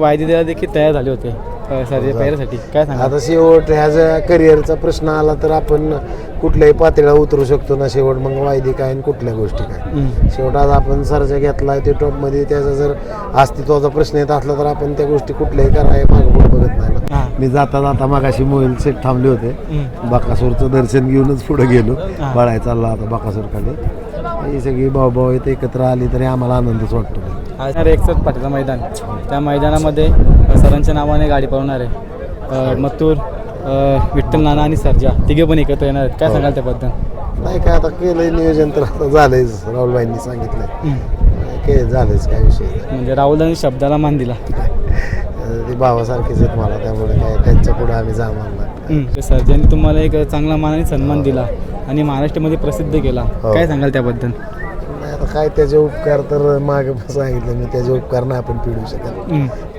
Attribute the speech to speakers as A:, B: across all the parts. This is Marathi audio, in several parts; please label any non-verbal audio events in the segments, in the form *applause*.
A: वायदी द्यायला देखील तयार झाले होते पहिल्यासाठी. काय सांगा
B: आता शेवट ह्या जर करिअरचा प्रश्न आला तर आपण कुठल्याही पातळीला उतरू शकतो ना शेवट. मग वायदी काय आणि कुठल्या गोष्टी काय? शेवट आज आपण सर्जा घेतला ते टॉपमध्ये त्याचा जर अस्तित्वाचा प्रश्न येत असला तर आपण त्या गोष्टी कुठल्याही कराय मागं पुढं बघत नाही ना.
A: हां.
B: मी जाता जाता मागाशी मोबाईल सेट थांबले होते. बाकासूरचं दर्शन घेऊनच पुढे गेलो.
A: हा.
B: बळाय चालला आता बाकासूरकडे. ही सगळी भाऊ भाऊ इथे एकत्र आली तरी आम्हाला आनंदच वाटतो.
A: आज एकसठ पाठीचं मैदान. त्या मैदानामध्ये सरांच्या नावाने गाडी पळवणार आहे. मथुर विठ्ठल नाना आणि सर्जा. तिघे पण एकत्र येणार आहेत. काय सांगाल त्याबद्दल?
B: नाही काय आता केलंय नियोजन तर आता झालंयच. राहुलबाईंनी सांगितलंय. काय झालंच काय विषय.
A: म्हणजे राहुलदानी शब्दाला मान दिला.
B: ते भावासारखेच आहेत मला त्यामुळे काय त्यांच्या पुढे आम्ही जाणार
A: सर्जाने तुम्हाला एक चांगला मान आणि सन्मान दिला आणि महाराष्ट्रामध्ये प्रसिद्ध केला.
B: हो.
A: काय सांगाल त्याबद्दल?
B: काय त्याचे उपकार तर मागे सांगितलं मी त्याचे उपकार नाही आपण पिढू शकत.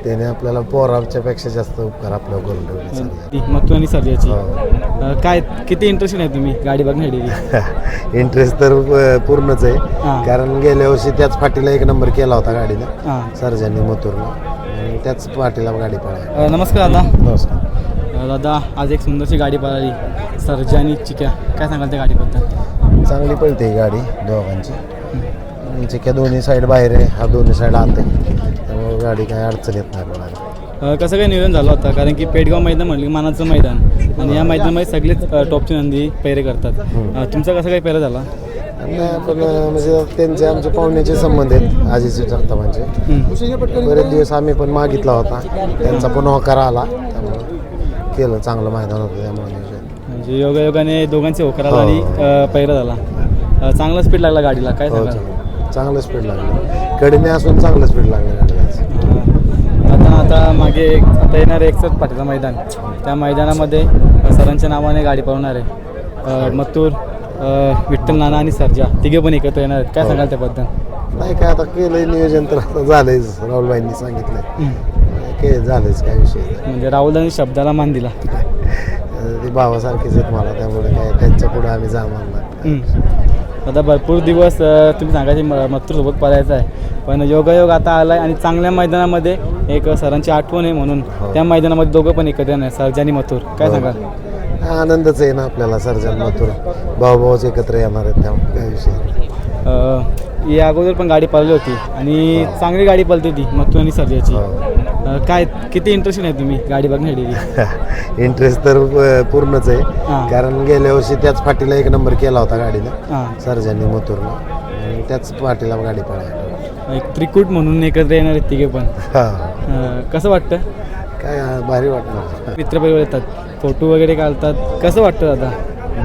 B: त्याने आपल्याला पोराच्या पेक्षा जास्त उपकार आपल्यावर करून ठेवले.
A: ती आणि सर्जाची
B: हो.
A: अ, काय किती इंटरेस्टेड आहे तुम्ही गाडी बघण्यासाठी? *laughs*
B: इंटरेस्ट तर अं, पूर्णच
A: हा.
B: आहे कारण गेल्या वर्षी त्याच फाटीला एक नंबर केला होता गाडीनं.
A: हां.
B: सर्जांनी मथुरनं आणि त्याच फाटीला गाडी पळायला
A: अ, नमस्कार दादा.
B: नमस्कार.
A: अ, दादा आज एक सुंदरशी गाडी पळाली. सर्जा आणि चिक्या. काय सांगाल त्या गाडीबद्दल?
B: चांगली पळते ही गाडी दोघांची. आणि चिक्या दोन्ही साईड बाहेर आहे. हा दोन्ही साईड आत आहे. त्यामुळे गाडी काय अडचण येत नाही
A: अ, कसं काय नियोजन झालं होतं? कारण की पेडगाव मैदान म्हटलं की मानाचं मैदान. आणि या मैदानामध्ये सगळेच अ, टॉपची नंदी पैरे करतात. अ, तुमचा कसं काय पैरा झाला?
B: आणि आपण अं, म्हणजे त्यांचे आमचे पाहुण्याचे संबंध आहेत आजीचे जगतापांचे. बरेच दिवस आम्ही पण मागितला होता. त्यांचा पण होकार आला. त्यामुळे केलं चांगलं मैदान होतं त्यामुळे नियोजन.
A: म्हणजे योगायोगाने दोघांचे होकराला
B: हो.
A: आणि पैरा झाला. अ, चांगला स्पीड लागला गाडीला काय
B: हो
A: सांगाल?
B: चांगलं. चांगलं स्पीड लागलं. कडीने असून चांगलं स्पीड लागलं गाडीला
A: आता आता मागे एक आता येणार एकसठ पाठीचं मैदान. त्या मैदानामध्ये अ, सरांच्या नावाने गाडी पळवणार आहे. अ, मथुर अ, विठ्ठल नाना आणि सर्जा. तिघे पण एकत्र येणार आहेत. काय
B: हो.
A: सांगाल त्याबद्दल?
B: नाही काय आता केलंय नियोजन तर आता झालंयच. राहुलबाईंनी सांगितलंय.
A: हम्म.
B: काय झालंच काय विषय नाही.
A: म्हणजे राहुलदानी शब्दाला मान दिला.
B: अं, ते भावासारखेच आहेत मला त्यामुळे काय त्यांच्या पुढे आम्ही जाणार नाही.
A: हम्म. आता भरपूर दिवस तुम्ही सांगायचे मथुरसोबत पळायचं आहे पण योगायोग आता आला आहे आणि चांगल्या मैदानामध्ये एक सरांची आठवण आहे म्हणून
B: हो. त्या
A: त्या मैदानामध्ये दोघं पण एकत्र येणार सर्जा आणि मथुर काय. सांगाल
B: आनंदच आहे ना आपल्याला सर्जन मथुर भाऊ भाऊच एकत्र येणार आहेत काय विषय नाही.
A: या अगोदर पण गाडी पळली होती आणि चांगली गाडी पळते ती मथुर आणि सर्जाची.
B: हो.
A: अ, काय किती इंटरेस्ट आहे तुम्ही गाडी बघण्यासाठी? *laughs*
B: इंटरेस्ट तर अं, पूर्णच
A: हा.
B: आहे कारण गेल्या वर्षी त्याच फाटीला एक नंबर केला होता गाडीनं
A: हां.
B: सर्जांनी मथुरनं आणि त्याच फाटीला गाडी पळायला
A: एक त्रिकूट म्हणून एकत्र येणार आहेत तिघे पण.
B: हा.
A: अ, कसं वाटतं?
B: काय भारी वाटणार
A: मित्रपरिवार येतात फोटो वगैरे काढतात. कसं वाटतं दादा?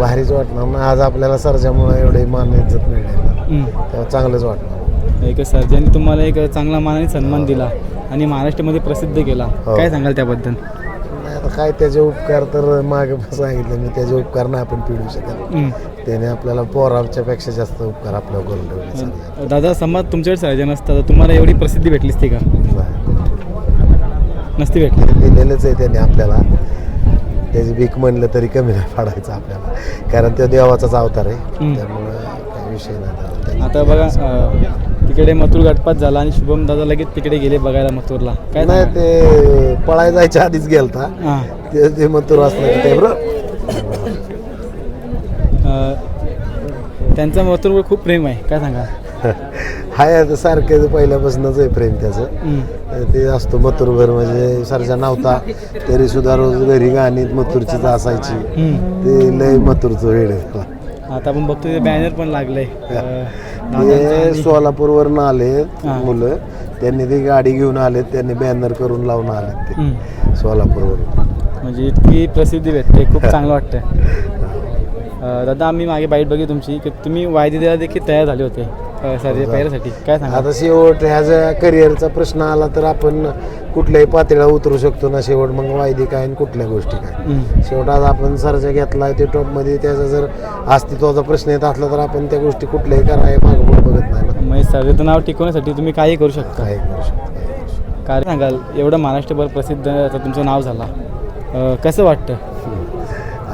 B: भारीच वाटणार ना. आज आपल्याला सर्जामुळे एवढे मान इज्जत मिळेल
A: हम्म.
B: तेव्हा चांगलंच वाटणार.
A: एक सर्जाने तुम्हाला एक चांगला मान आणि सन्मान दिला आणि महाराष्ट्रामध्ये प्रसिद्ध केला.
B: हो.
A: काय सांगाल त्याबद्दल?
B: नाही आता काय त्याचे उपकार तर मागे सांगितलं. मी त्याचे उपकार नाही आपण पिढू शकत.
A: हम्म.
B: त्याने आपल्याला पोराच्या पेक्षा जास्त उपकार आपल्यावर करून ठेवले सर्जाने.
A: दादा समाज तुमच्याकडे सर्जन असतं तर तुम्हाला एवढी प्रसिद्धी भेटलीच ती का? नसती भेटली.
B: ते दिलेलंच आहे त्याने आपल्याला. त्याची भीक म्हणलं तरी कमी नाही पाडायचं आपल्याला. कारण तो देवाचाच अवतार आहे. त्यामुळं काही विषय नाही त्याला.
A: आता बघा अं, तिकडे मथुर गटपात झाला आणि शुभम दादा लगेच तिकडे गेले बघायला मथुरला. काय
B: नाही
A: सांगाल?
B: ते पळाय जायच्या आधीच गेलता.
A: हां.
B: ते ते मथुर असलं की ते बरं.
A: अं, त्यांचं मथुरवर खूप प्रेम आहे. काय सांगा? *laughs*
B: हाय आता सारखं पहिल्यापासूनच आहे प्रेम त्याचं. ते असतो मथुरभर म्हणजे सरजा नव्हता तरी सुद्धा रोज घरी गाणी मथुरचीच असायची. ते लय मथुरचं वेळ आहे.
A: आता आपण बघतो ते बॅनर पण दादांचं
B: ते सोलापूरवरनं आले. मुलं. त्यांनी ती गाडी घेऊन आले त्यांनी बॅनर करून लावून आले ते. सोलापूरवरून.
A: म्हणजे इतकी प्रसिद्धी भेटते खूप चांगलं वाटतं अं, दादा आम्ही मागे बाईट बघितली तुमची. की तुम्ही वायदी द्यायला देखील तयार झाले होते. पहिल्यासाठी काय सांगा
B: आता शेवट ह्या जर करिअरचा प्रश्न आला तर आपण कुठल्याही पातळीला उतरू शकतो ना शेवट. मग वायदी काय आणि कुठल्या गोष्टी काय? शेवट आज आपण सर्जा घेतला ते टॉपमध्ये त्याचा जर अस्तित्वाचा प्रश्न येत असला तर आपण त्या गोष्टी कुठल्याही कराय मागं पुढं बघत नाही ना.
A: सर्जाचं नाव टिकवण्यासाठी तुम्ही काही करू शकता.
B: काय करू शकतो काय
A: सांगाल? एवढं महाराष्ट्रभर प्रसिद्ध तुमचं नाव झाला. कसं वाटतं?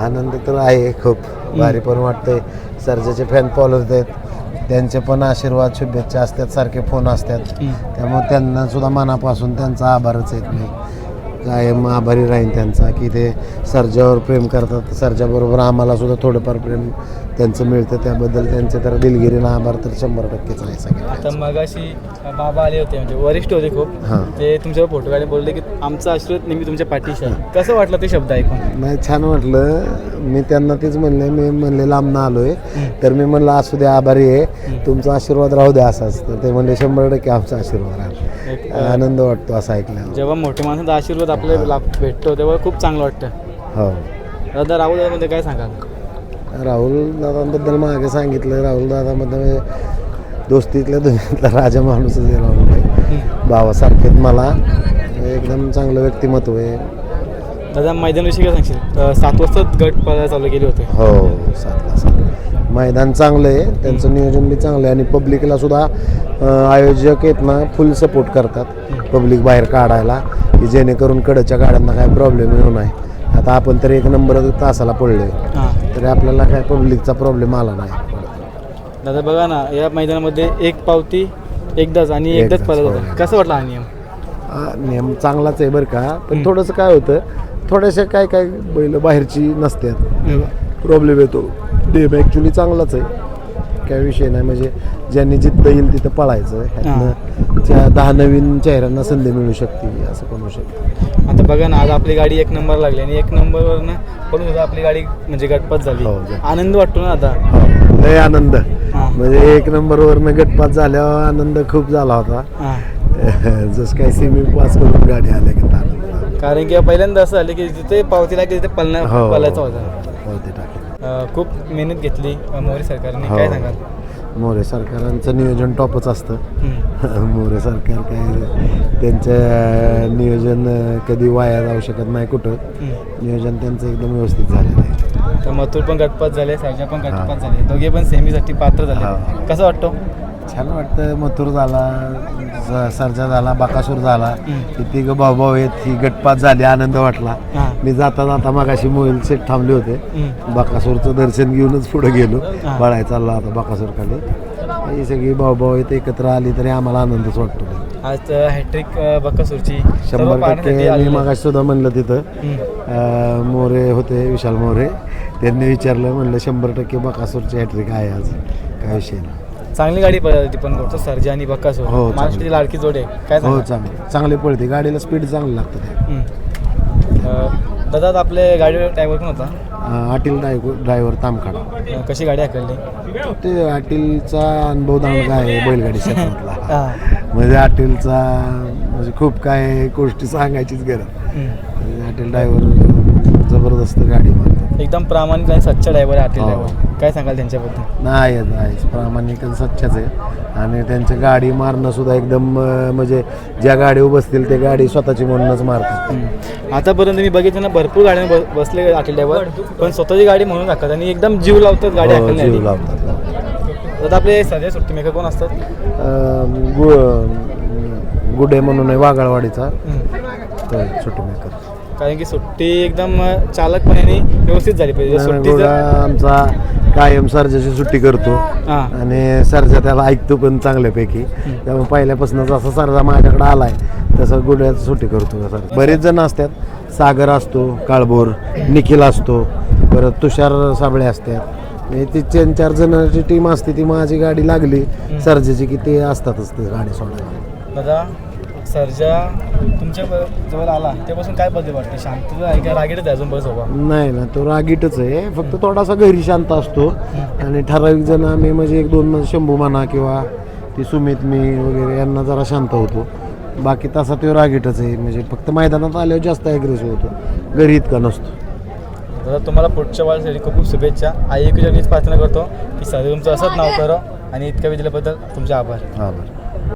B: आनंद तर आहे खूप. भारी पण वाटतंय. सर्जाचे फॅन फॉलोअर्स आहेत. त्यांचे पण आशीर्वाद शुभेच्छा असतात सारखे फोन असतात. त्यामुळे त्यांना सुद्धा मनापासून त्यांचा आभारच येत नाही. कायम आभारी राहीन त्यांचा की ते सर्जावर प्रेम करतात. सर्जाबरोबर आम्हाला सुद्धा थोडंफार प्रेम त्यांचं मिळतं. त्याबद्दल त्यांचे तर दिलगिरीला आभार तर शंभर टक्केच आहे सगळे
A: आता मगाशी बाबा आले होते म्हणजे वरिष्ठ होते खूप.
B: हां.
A: ते तुमच्यावर फोटो काढून बोलले की आमचा आशीर्वाद नेहमी तुमच्या पाठीशी आहे. कसं वाटलं ते शब्द ऐकून?
B: नाही छान वाटलं. मी त्यांना तेच म्हणले मी म्हणले लांबनं आलो आहे तर मी म्हणलं असू द्या आभारी आहे. तुमचा आशीर्वाद राहू द्या असाच तर ते म्हणले शंभर टक्के आमचा आशीर्वाद राहील
A: एक,
B: आनंद वाटतो असं ऐकल्यावर.
A: जेव्हा मोठ्या माणसाचा आशीर्वाद आपल्याला लाभ भेटतो तेव्हा खूप चांगलं वाटतं.
B: हो.
A: दादा राहुल दादामध्ये काय सांगाल?
B: राहुल दादांबद्दल मागे सांगितलं. राहुल दादामध्ये दोस्तीतल्या दुनियातला राजा माणूसच आहे राहुल भाई. भावासारखेच मला. एकदम चांगलं व्यक्तिमत्व आहे.
A: दादा मैदानाविषयी काय सांगशील? अं, सात वाजता गट पळायला चालू केले होते.
B: हो सातला सात मैदान चांगलं आहे त्यांचं नियोजन बी चांगलं आहे आणि पब्लिकला सुद्धा अं, आयोजक आहेत ना फुल सपोर्ट करतात पब्लिक बाहेर काढायला की जेणेकरून कडच्या गाड्यांना काय प्रॉब्लेम येऊ नये. आता आपण तर एक नंबर तासाला पडलो आहे
A: हां.
B: तरी आपल्याला काय पब्लिकचा प्रॉब्लेम आला नाही.
A: दादा बघा ना या मैदानामध्ये एक पावती एकदाच आणि एकदाच
B: एकदाच,
A: पळत
B: हो.
A: कसं वाटला हा नियम?
B: हा, नियम चांगलाच आहे बरं का. पण थोडंसं काय होतं थोड्याशा काय काय बैल बाहेरची नसतात. प्रॉब्लेम येतो. नियम ॲक्च्युली चांगलाच आहे. काय विषय नाही म्हणजे ज्यांनी जिथं येईल तिथं पळायचं. ह्यातनं त्या दहा नवीन चेहऱ्यांना संधी मिळू शकते असं होऊ शकतं.
A: आता बघा ना आज आपली गाडी एक नंबर लागली आणि एक नंबरवर ना पण सुद्धा आपली गाडी म्हणजे गटपात झाली.
B: हो.
A: आनंद वाटतो ना आता?
B: हो, लय आनंद. म्हणजे एक नंबरवरनं गटपात झाल्यावर आनंद खूप झाला होता. *laughs* जसं काय सिमी पास करून गाडी आल्या की.
A: कारण की पहिल्यांदा असं झालं की जिथे पावती लागली तिथे पळण्या
B: हो.
A: पळायचा होता.
B: हो ते टाकलं.
A: खूप मेहनत घेतली मोदी सरकारने.
B: हो.
A: काय सांगाल?
B: मोरे सरकारांचं नियोजन टॉपच असतं. *laughs* मोरे सरकार काय त्यांचं नियोजन कधी वाया जाऊ शकत नाही कुठं. नियोजन त्यांचं एकदम व्यवस्थित झालेलं आहे.
A: तर मथुर पण गटपात झाले सर्जा पण गटपात झाले. दोघे पण सेमीसाठी पात्र झाले.
B: हा.
A: कसं वाटतो?
B: छान वाटतं. मथुर झाला सर्जा झाला बाकासूर झाला.
A: हम्म.
B: ही तिघं भाऊ आहेत ही गटपात झाली आनंद वाटला.
A: हां.
B: मी जाता जाता मागाशी मोबाईल सेट थांबले होते.
A: हम्म.
B: बाकासूरचं दर्शन घेऊनच पुढे गेलो. बळाय चालला होता बाकासूर खाली ही सगळी भाऊ भाऊ आहेत एकत्र आली तरी आम्हाला आनंदच वाटतो.
A: आज हॅट्रिक बकासूरची. सर्व
B: शंभर
A: पाहण्यासाठी
B: टक्के मी
A: आलेले.
B: मागाशी सुद्धा म्हणलं तिथं.
A: हम्म.
B: अं, मोरे होते विशाल मोरे. त्यांनी विचारलं म्हणलं शंभर टक्के बकासूरची हॅट्रिक आहे आज. काय विषय नाही.
A: चांगली गाडी पळाली ती पण करतो सर्जा आणि बक्कासूर
B: हो, चांगली.
A: महाराष्ट्राची लाडकी जोड आहे काय
B: हो? चांगली चांगली पळते गाडीला स्पीड चांगलं लागतं ते
A: हम्म. अं, दादा आता आपले गाडीवर ड्रायव्हर पण होता
B: अं, आटील ड्रायव्हर ड्रायव्हर तामखाडा
A: अं, कशी गाडी हाकलली
B: ते आटीलचा अनुभव दांडगा आहे बैलगाडी क्षेत्रातला *laughs*
A: हां.
B: म्हणजे आटीलचा म्हणजे खूप काय गोष्टी सांगायचीच गरज. म्हणजे आटील ड्रायव्हर जबरदस्त गाडी मारतात
A: एकदम प्रामाणिक आणि सच्चा ड्रायव्हर आहे
B: हो.
A: ड्रायव्हर काय सांगाल त्यांच्याबद्दल?
B: नाही आहेच प्रामाणिक आणि सच्चाच आहे. आणि त्यांची गाडी मारणं सुद्धा एकदम अं, म्हणजे ज्या गाडीवर बसतील ते गाडी स्वतःची म्हणूनच मारतात.
A: हम्म. आतापर्यंत मी बघितलं ना भरपूर गाड्यांवर ब- बसले आतील ड्रायव्हर पण स्वतःची गाडी म्हणून टाकतात आणि एकदम जीव लावतात गाडी
B: हो, जीव
A: हाकलण्यासाठी
B: लावतात.
A: दादा आपले सध्या सुट्टी मेकर कोण असतात?
B: अं, गु गुडे म्हणून आहे वाघाळवाडीचा.
A: हम्म.
B: तो सुट्टी मेकर.
A: कारण की सुट्टी एकदम चालकपणे व्यवस्थित झाली पाहिजे. सुट्टी
B: गुडा
A: जर
B: आमचा कायम सर्जाची सुट्टी करतो.
A: हां.
B: आणि सर्जा त्याला ऐकतो पण चांगल्यापैकी. त्यामुळे पहिल्यापासूनच असं सर्जा माझ्याकडे आलाय. तसं गुड्याची सुट्टी करतो सर बरेच जण असतात. सागर असतो काळभोर निखिल असतो परत तुषार साबळे असतात. ती तीन चार जणांची टीम असते ती माझी गाडी लागली. सर्जाची की ते असतातच ते गाडी सोडायला.
A: दादा सर्जा तुमच्या ब- जवळ आला तेव्हापासून काय बदल वाटते शांत आहे का? रागीटच आहे अजून बस बाबा.
B: नाही ना तो रागीटच आहे. फक्त थोडासा घरी शांत असतो. आणि ठराविक जण आम्ही म्हणजे एक दोन शंभू म्हणा किंवा ती सुमित मी वगैरे यांना जरा शांत होतो. बाकी तसा तो रागीटच आहे. म्हणजे फक्त मैदानात आल्यावर जास्त ॲग्रेसिव्ह होतो. घरी इतका नसतो.
A: दादा तुम्हाला पुढच्या वेळेसाठी खूप खूप शुभेच्छा. आई एकूच प्रार्थना करतो. की सर्व तुमचं असंच नाव करो आणि इतक्या वेळ दिल्याबद्दल तुमचे आभार.
B: हा बरं